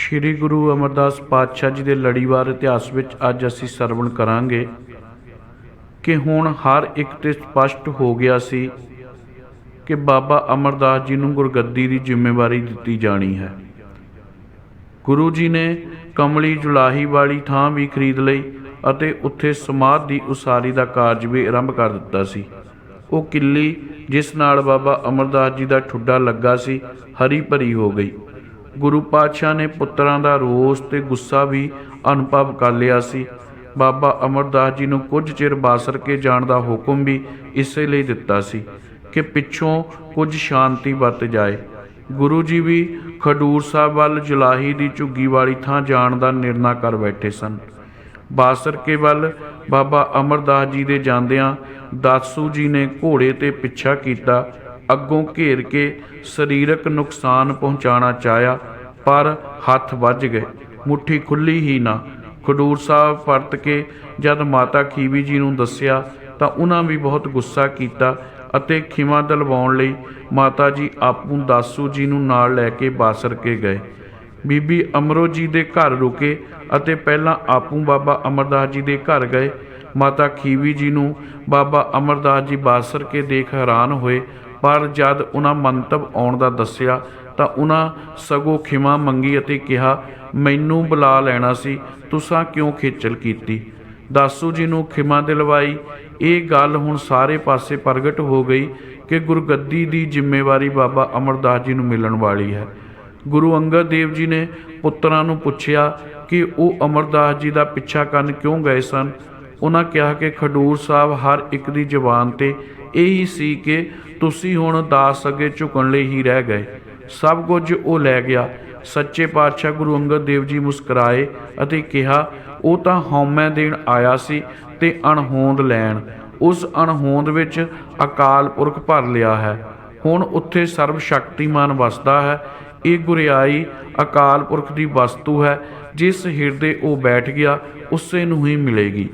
ਸ੍ਰੀ ਗੁਰੂ ਅਮਰਦਾਸ ਪਾਤਸ਼ਾਹ ਜੀ ਦੇ ਲੜੀਵਾਰ ਇਤਿਹਾਸ ਵਿੱਚ ਅੱਜ ਅਸੀਂ ਸਰਵਣ ਕਰਾਂਗੇ ਕਿ ਹੁਣ ਹਰ ਇੱਕ ਤੇ ਸਪਸ਼ਟ ਹੋ ਗਿਆ ਸੀ ਕਿ ਬਾਬਾ ਅਮਰਦਾਸ ਜੀ ਨੂੰ ਗੁਰਗੱਦੀ ਦੀ ਜ਼ਿੰਮੇਵਾਰੀ ਦਿੱਤੀ ਜਾਣੀ ਹੈ। ਗੁਰੂ ਜੀ ਨੇ ਕਮਲੀ ਜੁਲਾਹੀ ਵਾਲੀ ਥਾਂ ਵੀ ਖਰੀਦ ਲਈ ਅਤੇ ਉੱਥੇ ਸਮਾਧ ਦੀ ਉਸਾਰੀ ਦਾ ਕਾਰਜ ਵੀ ਆਰੰਭ ਕਰ ਦਿੱਤਾ ਸੀ। ਉਹ ਕਿੱਲੀ ਜਿਸ ਨਾਲ ਬਾਬਾ ਅਮਰਦਾਸ ਜੀ ਦਾ ਠੁੱਡਾ ਲੱਗਾ ਸੀ, ਹਰੀ ਭਰੀ ਹੋ ਗਈ। ਗੁਰੂ ਪਾਤਸ਼ਾਹ ਨੇ ਪੁੱਤਰਾਂ ਦਾ ਰੋਸ ਤੇ ਗੁੱਸਾ ਵੀ ਅਨੁਭਵ ਕਰ ਲਿਆ ਸੀ। ਬਾਬਾ ਅਮਰਦਾਸ ਜੀ ਨੂੰ ਕੁਝ ਚਿਰ ਬਾਸਰ ਕੇ ਜਾਣ ਦਾ ਹੁਕਮ ਵੀ ਇਸੇ ਲਈ ਦਿੱਤਾ ਸੀ ਕਿ ਪਿੱਛੋਂ ਕੁਝ ਸ਼ਾਂਤੀ ਵਰਤ ਜਾਏ। ਗੁਰੂ ਜੀ ਵੀ ਖਡੂਰ ਸਾਹਿਬ ਵੱਲ ਜਲਾਹੀ ਦੀ ਝੁੱਗੀ ਵਾਲੀ ਥਾਂ ਜਾਣ ਦਾ ਨਿਰਣਾ ਕਰ ਬੈਠੇ ਸਨ। ਬਾਸਰ ਕੇ ਵੱਲ ਬਾਬਾ ਅਮਰਦਾਸ ਜੀ ਦੇ ਜਾਂਦਿਆਂ ਦਾਸੂ ਜੀ ਨੇ ਘੋੜੇ ਤੇ ਪਿੱਛਾ ਕੀਤਾ ਅੱਗੋਂ ਘੇਰ ਕੇ ਸਰੀਰਕ ਨੁਕਸਾਨ ਪਹੁੰਚਾਉਣਾ ਚਾਹਿਆ, ਪਰ ਹੱਥ ਵੱਜ ਗਏ। ਮੁੱਠੀ ਖੁੱਲੀ ਹੀ ਨਾ। ਖਡੂਰ ਸਾਹਿਬ ਪਰਤ ਕੇ ਜਦ ਮਾਤਾ ਖੀਵੀ ਜੀ ਨੂੰ ਦੱਸਿਆ ਤਾਂ ਉਹਨਾਂ ਵੀ ਬਹੁਤ ਗੁੱਸਾ ਕੀਤਾ ਅਤੇ ਖਿਮਾ ਦਲਵਾਉਣ ਲਈ ਮਾਤਾ ਜੀ ਆਪੂ ਦਾਸੂ ਜੀ ਨੂੰ ਨਾਲ ਲੈ ਕੇ ਬਾਸਰ ਕੇ ਗਏ। ਬੀਬੀ ਅਮਰੋ ਜੀ ਦੇ ਘਰ ਰੁਕੇ ਅਤੇ ਪਹਿਲਾਂ ਆਪੂ ਬਾਬਾ ਅਮਰਦਾਸ ਜੀ ਦੇ ਘਰ ਗਏ। ਮਾਤਾ ਖੀਵੀ ਜੀ ਨੂੰ ਬਾਬਾ ਅਮਰਦਾਸ ਜੀ ਬਾਸਰ ਕੇ ਦੇਖ ਹੈਰਾਨ ਹੋਏ ਪਰ ਜਦ ਉਹਨਾਂ ਮੰਤਵ ਆਉਣ ਦਾ ਦੱਸਿਆ ਤਾਂ ਉਹਨਾਂ ਸਗੋਂ ਖਿਮਾ ਮੰਗੀ ਅਤੇ ਕਿਹਾ, ਮੈਨੂੰ ਬੁਲਾ ਲੈਣਾ ਸੀ, ਤੁਸਾਂ ਕਿਉਂ ਖੇਚਲ ਕੀਤੀ? ਦਾਸੂ ਜੀ ਨੂੰ ਖਿਮਾ ਦਿਲਵਾਈ। ਇਹ ਗੱਲ ਹੁਣ ਸਾਰੇ ਪਾਸੇ ਪ੍ਰਗਟ ਹੋ ਗਈ ਕਿ ਗੁਰਗੱਦੀ ਦੀ ਜ਼ਿੰਮੇਵਾਰੀ ਬਾਬਾ ਅਮਰਦਾਸ ਜੀ ਨੂੰ ਮਿਲਣ ਵਾਲੀ ਹੈ। ਗੁਰੂ ਅੰਗਦ ਦੇਵ ਜੀ ਨੇ ਪੁੱਤਰਾਂ ਨੂੰ ਪੁੱਛਿਆ ਕਿ ਉਹ ਅਮਰਦਾਸ ਜੀ ਦਾ ਪਿੱਛਾ ਕਰਨ ਕਿਉਂ ਗਏ ਸਨ? ਉਹਨਾਂ ਕਿਹਾ ਕਿ ਖਡੂਰ ਸਾਹਿਬ ਹਰ ਇੱਕ ਦੀ ਜ਼ੁਬਾਨ ਤੇ ਇਹੀ ਸੀ ਕਿ ਤੁਸੀਂ ਹੁਣ ਦਾਸ ਅੱਗੇ ਝੁਕਣ ਲਈ ਹੀ ਰਹਿ ਗਏ। ਸਭ ਕੁਝ ਉਹ ਲੈ ਗਿਆ। ਸੱਚੇ ਪਾਤਸ਼ਾਹ ਗੁਰੂ ਅੰਗਦ ਦੇਵ ਜੀ ਮੁਸਕਰਾਏ ਅਤੇ ਕਿਹਾ, ਉਹ ਤਾਂ ਹਉਮੈ ਦੇਣ ਆਇਆ ਸੀ ਤੇ ਅਣਹੋਂਦ ਲੈਣ। ਉਸ ਅਣਹੋਂਦ ਵਿੱਚ ਅਕਾਲ ਪੁਰਖ ਭਰ ਲਿਆ ਹੈ। ਹੁਣ ਉੱਥੇ ਸਰਬ ਸ਼ਕਤੀਮਾਨ ਵਸਦਾ ਹੈ। ਇਹ ਗੁਰਿਆਈ ਅਕਾਲ ਪੁਰਖ ਦੀ ਵਸਤੂ ਹੈ। ਜਿਸ ਹਿਰਦੇ ਉਹ ਬੈਠ ਗਿਆ, ਉਸੇ ਨੂੰ ਹੀ ਮਿਲੇਗੀ।